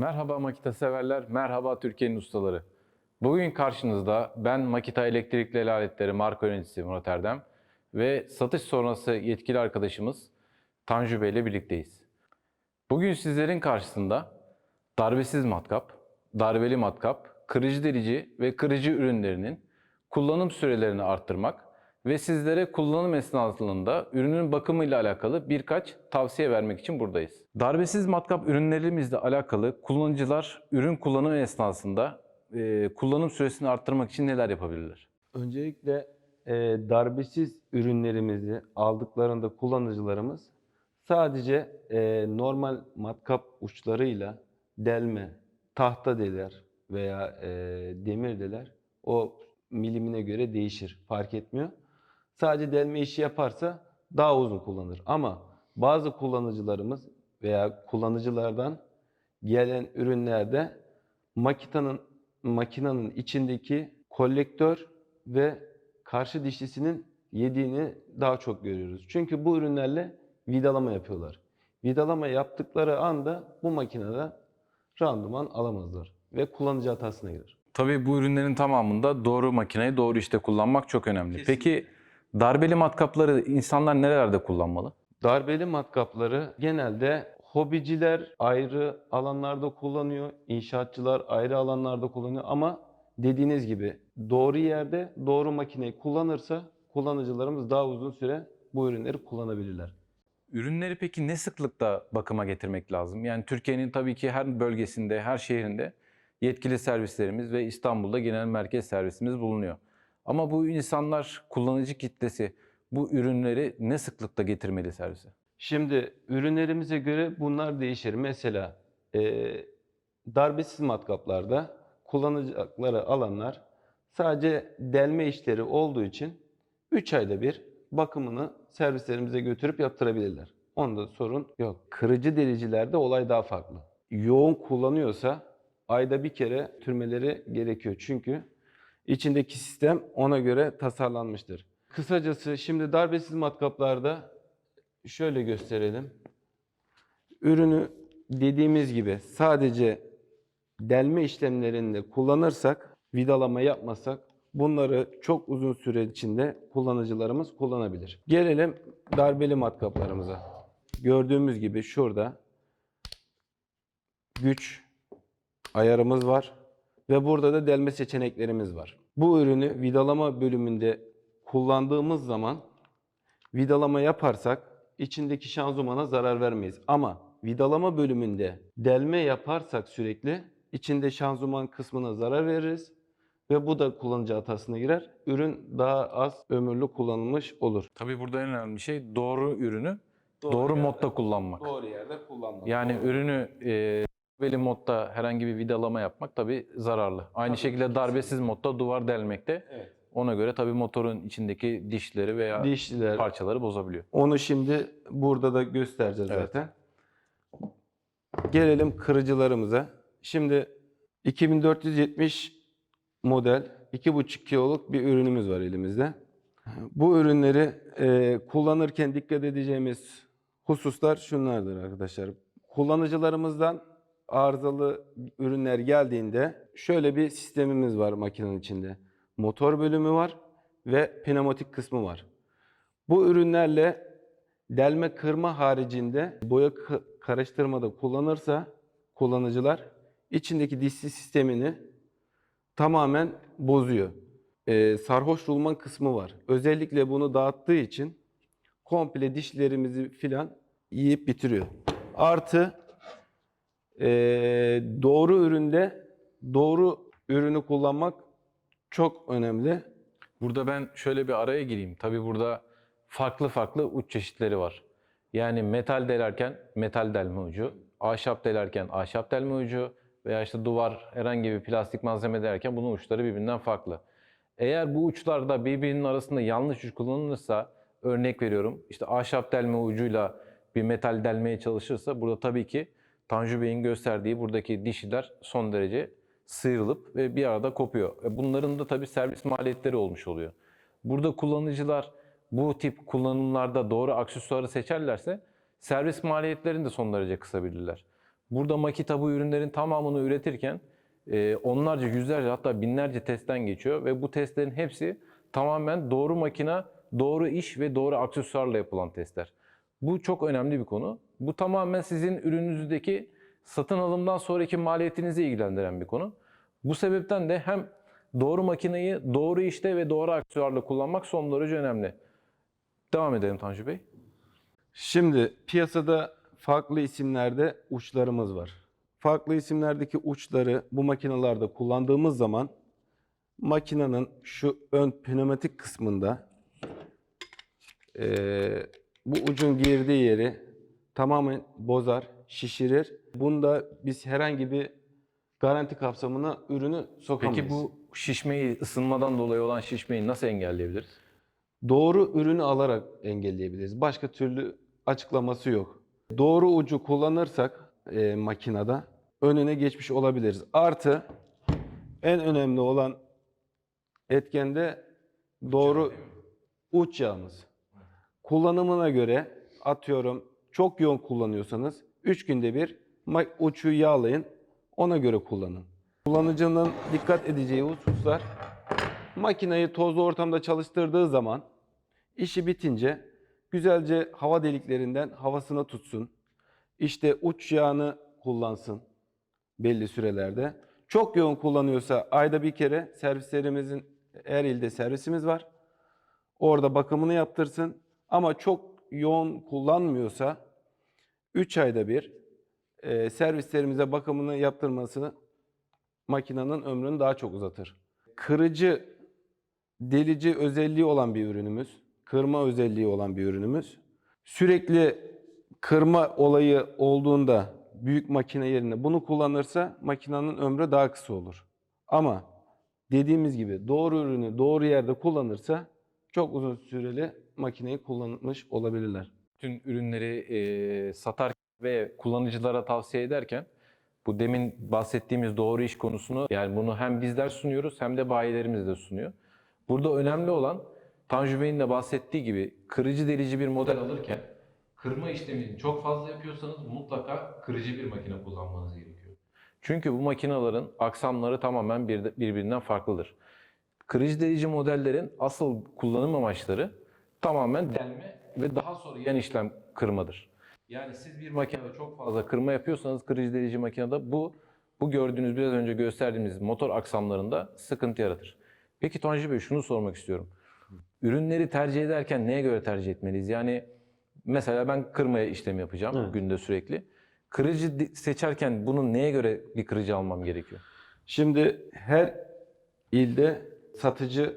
Merhaba Makita severler, merhaba Türkiye'nin ustaları. Bugün karşınızda ben Makita Elektrikli El Aletleri marka yöneticisi Murat Erdem ve satış sonrası yetkili arkadaşımız Tanju Bey ile birlikteyiz. Bugün sizlerin karşısında darbesiz matkap, darbeli matkap, kırıcı delici ve kırıcı ürünlerinin kullanım sürelerini arttırmak ve sizlere kullanım esnasında ürünün bakımıyla alakalı birkaç tavsiye vermek için buradayız. Darbesiz matkap ürünlerimizle alakalı kullanıcılar ürün kullanım esnasında e, kullanım süresini arttırmak için neler yapabilirler? Öncelikle e, darbesiz ürünlerimizi aldıklarında kullanıcılarımız sadece e, normal matkap uçlarıyla delme, tahta deler veya e, demir deler o milimine göre değişir, fark etmiyor. Sadece delme işi yaparsa daha uzun kullanır. Ama bazı kullanıcılarımız veya kullanıcılardan gelen ürünlerde makitanın makinenin içindeki kolektör ve karşı dişlisinin yediğini daha çok görüyoruz. Çünkü bu ürünlerle vidalama yapıyorlar. Vidalama yaptıkları anda bu makinede randıman alamazlar ve kullanıcı hatasına girer. Tabii bu ürünlerin tamamında doğru makineyi doğru işte kullanmak çok önemli. Peki darbeli matkapları insanlar nerelerde kullanmalı? Darbeli matkapları genelde hobiciler ayrı alanlarda kullanıyor, inşaatçılar ayrı alanlarda kullanıyor ama dediğiniz gibi doğru yerde doğru makineyi kullanırsa kullanıcılarımız daha uzun süre bu ürünleri kullanabilirler. Ürünleri peki ne sıklıkta bakıma getirmek lazım? Yani Türkiye'nin tabii ki her bölgesinde, her şehrinde yetkili servislerimiz ve İstanbul'da genel merkez servisimiz bulunuyor. Ama bu insanlar, kullanıcı kitlesi bu ürünleri ne sıklıkta getirmeli servise? Şimdi ürünlerimize göre bunlar değişir. Mesela e, darbesiz matkaplarda kullanacakları alanlar sadece delme işleri olduğu için 3 ayda bir bakımını servislerimize götürüp yaptırabilirler. Onda sorun yok. Kırıcı delicilerde olay daha farklı. Yoğun kullanıyorsa ayda bir kere türmeleri gerekiyor. Çünkü içindeki sistem ona göre tasarlanmıştır. Kısacası şimdi darbesiz matkaplarda şöyle gösterelim. Ürünü dediğimiz gibi sadece delme işlemlerinde kullanırsak, vidalama yapmasak bunları çok uzun süre içinde kullanıcılarımız kullanabilir. Gelelim darbeli matkaplarımıza. Gördüğümüz gibi şurada güç ayarımız var ve burada da delme seçeneklerimiz var. Bu ürünü vidalama bölümünde kullandığımız zaman vidalama yaparsak içindeki şanzımana zarar vermeyiz. Ama vidalama bölümünde delme yaparsak sürekli içinde şanzıman kısmına zarar veririz ve bu da kullanıcı hatasına girer. Ürün daha az ömürlü kullanılmış olur. Tabii burada en önemli şey doğru ürünü doğru, yerde- modda kullanmak. Doğru yerde kullanmak. Yani Doğru. ürünü e, darbeli modda herhangi bir vidalama yapmak tabii zararlı. Aynı Tabii, şekilde darbesiz modda duvar delmek de Evet. ona göre tabii motorun içindeki dişleri veya Dişliler. parçaları bozabiliyor. Onu şimdi burada da göstereceğiz Evet. zaten. Gelelim kırıcılarımıza. Şimdi 2470 model 2,5 kiloluk bir ürünümüz var elimizde. Bu ürünleri e, kullanırken dikkat edeceğimiz hususlar şunlardır arkadaşlar. Kullanıcılarımızdan arızalı ürünler geldiğinde şöyle bir sistemimiz var makinenin içinde. Motor bölümü var ve pneumatik kısmı var. Bu ürünlerle delme kırma haricinde boya ka- karıştırmada kullanırsa kullanıcılar içindeki dişli sistemini tamamen bozuyor. Ee, sarhoş rulman kısmı var. Özellikle bunu dağıttığı için komple dişlerimizi filan yiyip bitiriyor. Artı ee, doğru üründe doğru ürünü kullanmak çok önemli. Burada ben şöyle bir araya gireyim. Tabii burada farklı farklı uç çeşitleri var. Yani metal delerken metal delme ucu, ahşap delerken ahşap delme ucu veya işte duvar herhangi bir plastik malzeme delerken bunun uçları birbirinden farklı. Eğer bu uçlarda birbirinin arasında yanlış uç kullanılırsa örnek veriyorum işte ahşap delme ucuyla bir metal delmeye çalışırsa burada tabii ki Tanju Bey'in gösterdiği buradaki dişiler son derece sıyrılıp ve bir arada kopuyor. E Bunların da tabii servis maliyetleri olmuş oluyor. Burada kullanıcılar bu tip kullanımlarda doğru aksesuarı seçerlerse servis maliyetlerini de son derece kısabilirler. Burada Makita bu ürünlerin tamamını üretirken e, onlarca, yüzlerce hatta binlerce testten geçiyor ve bu testlerin hepsi tamamen doğru makina, doğru iş ve doğru aksesuarla yapılan testler. Bu çok önemli bir konu. Bu tamamen sizin ürününüzdeki satın alımdan sonraki maliyetinizi ilgilendiren bir konu. Bu sebepten de hem doğru makineyi doğru işte ve doğru aksesuarla kullanmak son derece önemli. Devam edelim Tanju Bey. Şimdi piyasada farklı isimlerde uçlarımız var. Farklı isimlerdeki uçları bu makinalarda kullandığımız zaman makinenin şu ön pneumatik kısmında eee, bu ucun girdiği yeri tamamen bozar, şişirir. Bunda biz herhangi bir garanti kapsamına ürünü sokamayız. Peki bu şişmeyi, ısınmadan dolayı olan şişmeyi nasıl engelleyebiliriz? Doğru ürünü alarak engelleyebiliriz. Başka türlü açıklaması yok. Doğru ucu kullanırsak e, makinede önüne geçmiş olabiliriz. Artı en önemli olan etken de doğru uç yağımız. Kullanımına göre atıyorum çok yoğun kullanıyorsanız 3 günde bir uçu yağlayın ona göre kullanın. Kullanıcının dikkat edeceği hususlar makineyi tozlu ortamda çalıştırdığı zaman işi bitince güzelce hava deliklerinden havasını tutsun. İşte uç yağını kullansın belli sürelerde. Çok yoğun kullanıyorsa ayda bir kere servislerimizin her ilde servisimiz var. Orada bakımını yaptırsın. Ama çok yoğun kullanmıyorsa 3 ayda bir e, servislerimize bakımını yaptırmasını makinenin ömrünü daha çok uzatır. Kırıcı, delici özelliği olan bir ürünümüz. Kırma özelliği olan bir ürünümüz. Sürekli kırma olayı olduğunda büyük makine yerine bunu kullanırsa makinenin ömrü daha kısa olur. Ama dediğimiz gibi doğru ürünü doğru yerde kullanırsa çok uzun süreli makineyi kullanmış olabilirler. Bütün ürünleri e, satar ve kullanıcılara tavsiye ederken bu demin bahsettiğimiz doğru iş konusunu yani bunu hem bizler sunuyoruz hem de bayilerimiz de sunuyor. Burada önemli olan Tanju Bey'in de bahsettiği gibi kırıcı delici bir model alırken kırma işlemini çok fazla yapıyorsanız mutlaka kırıcı bir makine kullanmanız gerekiyor. Çünkü bu makinelerin aksamları tamamen bir- birbirinden farklıdır. Kırıcı delici modellerin asıl kullanım amaçları tamamen delme ve daha sonra yan işlem kırmadır. Yani siz bir makinede çok fazla kırma yapıyorsanız kırıcı delici makinede bu bu gördüğünüz biraz önce gösterdiğimiz motor aksamlarında sıkıntı yaratır. Peki Tanju Bey şunu sormak istiyorum. Ürünleri tercih ederken neye göre tercih etmeliyiz? Yani mesela ben kırmaya işlem yapacağım Evet. günde sürekli. Kırıcı seçerken bunun neye göre bir kırıcı almam gerekiyor? Şimdi her ilde satıcı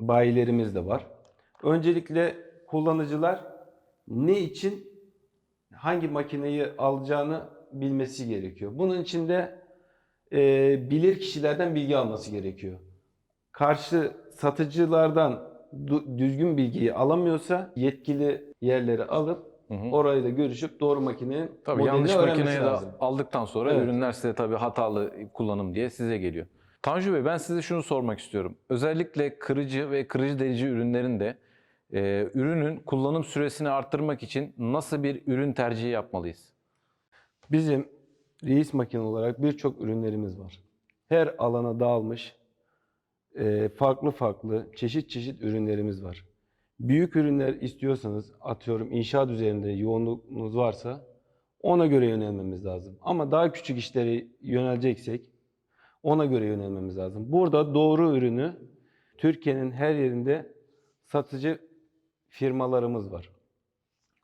bayilerimiz de var. Öncelikle kullanıcılar ne için hangi makineyi alacağını bilmesi gerekiyor. Bunun için de e, bilir kişilerden bilgi alması gerekiyor. Karşı satıcılardan düzgün bilgiyi alamıyorsa yetkili yerleri alıp Hı hı. orayla görüşüp doğru makinenin Tabii yanlış makineyi de aldıktan sonra Evet. ürünler size tabii hatalı kullanım diye size geliyor. Tanju Bey ben size şunu sormak istiyorum. Özellikle kırıcı ve kırıcı delici ürünlerin de e, ürünün kullanım süresini arttırmak için nasıl bir ürün tercihi yapmalıyız? Bizim reis makine olarak birçok ürünlerimiz var. Her alana dağılmış e, farklı farklı çeşit çeşit ürünlerimiz var. Büyük ürünler istiyorsanız atıyorum inşaat üzerinde yoğunluğunuz varsa ona göre yönelmemiz lazım. Ama daha küçük işlere yöneleceksek ona göre yönelmemiz lazım. Burada doğru ürünü Türkiye'nin her yerinde satıcı firmalarımız var.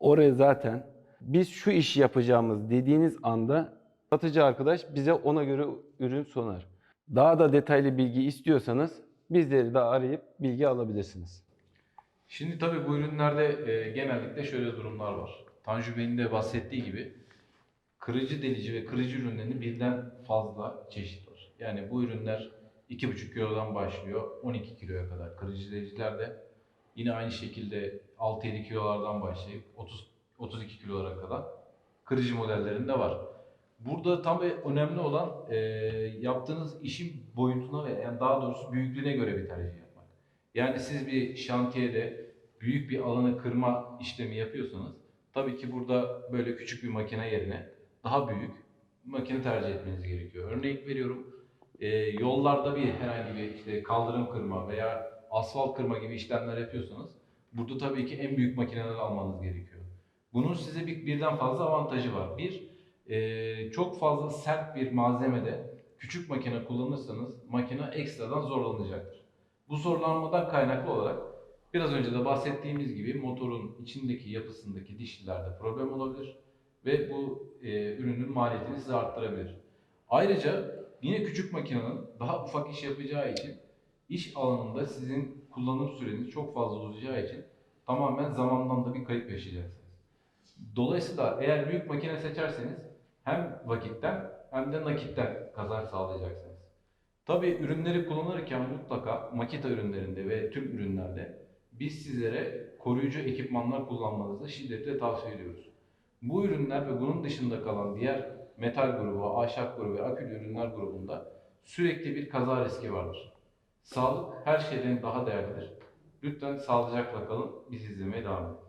Oraya zaten biz şu işi yapacağımız dediğiniz anda satıcı arkadaş bize ona göre ürün sunar. Daha da detaylı bilgi istiyorsanız bizleri de arayıp bilgi alabilirsiniz. Şimdi tabii bu ürünlerde e, genellikle şöyle durumlar var. Tanju Bey'in de bahsettiği gibi kırıcı delici ve kırıcı ürünlerinin birden fazla çeşit var. Yani bu ürünler 2,5 kilodan başlıyor 12 kiloya kadar. Kırıcı deliciler de yine aynı şekilde 6-7 kilolardan başlayıp 30 32 kilolara kadar kırıcı modellerinde var. Burada tabii önemli olan e, yaptığınız işin boyutuna ve yani daha doğrusu büyüklüğüne göre bir tercih yapmak. Yani siz bir şantiyede büyük bir alanı kırma işlemi yapıyorsanız tabii ki burada böyle küçük bir makine yerine daha büyük makine tercih etmeniz gerekiyor. Örnek veriyorum, e, yollarda bir herhangi bir işte kaldırım kırma veya asfalt kırma gibi işlemler yapıyorsanız burada tabii ki en büyük makineleri almanız gerekiyor. Bunun size bir, birden fazla avantajı var. Bir, e, çok fazla sert bir malzemede küçük makine kullanırsanız makine ekstradan zorlanacaktır. Bu zorlanmadan kaynaklı olarak biraz önce de bahsettiğimiz gibi motorun içindeki yapısındaki dişlilerde problem olabilir ve bu e, ürünün maliyetini size arttırabilir. Ayrıca yine küçük makinenin daha ufak iş yapacağı için iş alanında sizin kullanım süreniz çok fazla uzayacağı için tamamen zamandan da bir kayıp yaşayacaksınız. Dolayısıyla eğer büyük makine seçerseniz hem vakitten hem de nakitten kazanç sağlayacaksınız. Tabii ürünleri kullanırken mutlaka Makita ürünlerinde ve tüm ürünlerde biz sizlere koruyucu ekipmanlar kullanmanızı şiddetle tavsiye ediyoruz. Bu ürünler ve bunun dışında kalan diğer metal grubu, ahşap grubu ve akülü ürünler grubunda sürekli bir kaza riski vardır. Sağlık her şeyden daha değerlidir. Lütfen sağlıcakla kalın, bizi izlemeye devam edin.